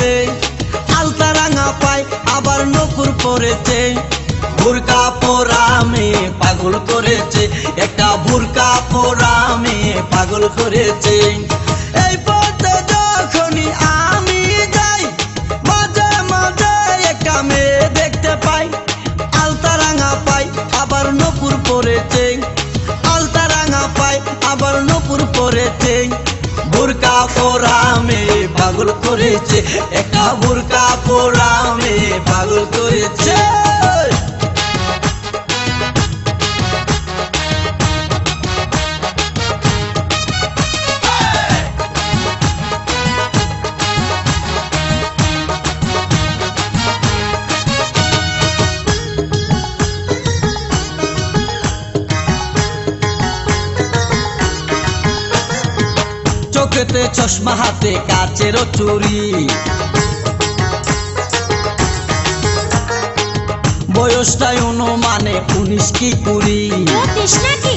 পরেছে আলতা রাঙা পায়, আবার নকুর পরেছে। ভুরকা পোরামে পাগল করেছে। একটা ভুরকা পোরামে পাগল করেছে। এই পথে যখনই আমি যাই, মাঝে মাঝে একটা মেয়ে দেখতে পাই। আলতা রাঙা পাই আবার নকুর পরেছে। আলতা রাঙা পাই আবার নকুর পরেছে। বুরকা পোরামে পাগল করেছে একটা বুরকা পোরামে পাগল করেছে। চোখেতে চশমা হাতে কাচেরও চুরি বয়সটাই অনুমানে উনিশ কি কুড়ি। কি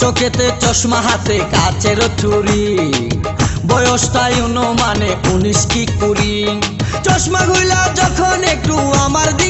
চোখেতে চশমা হাতে কাচের চুরি বয়সটাই অনুমানে উনিশ কি কুড়ি। চশমা গুলা যখন একটু আমার দিকে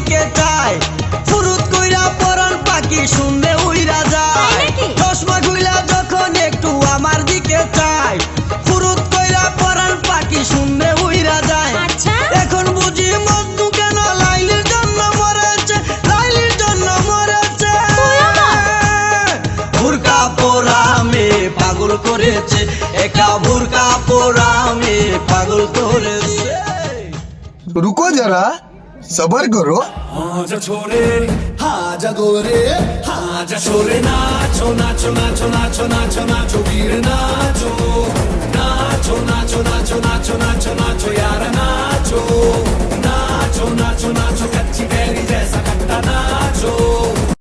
পাগল করেছে একা ভুরকা পোড়া আমি পাগল করেছে। রুকো যারা সবার করো। হাজা ছোড়ে হাজা গোরে হাজা ছোড়ে নাচো নাচো নাচো নাচো নাচো নাচো বীর না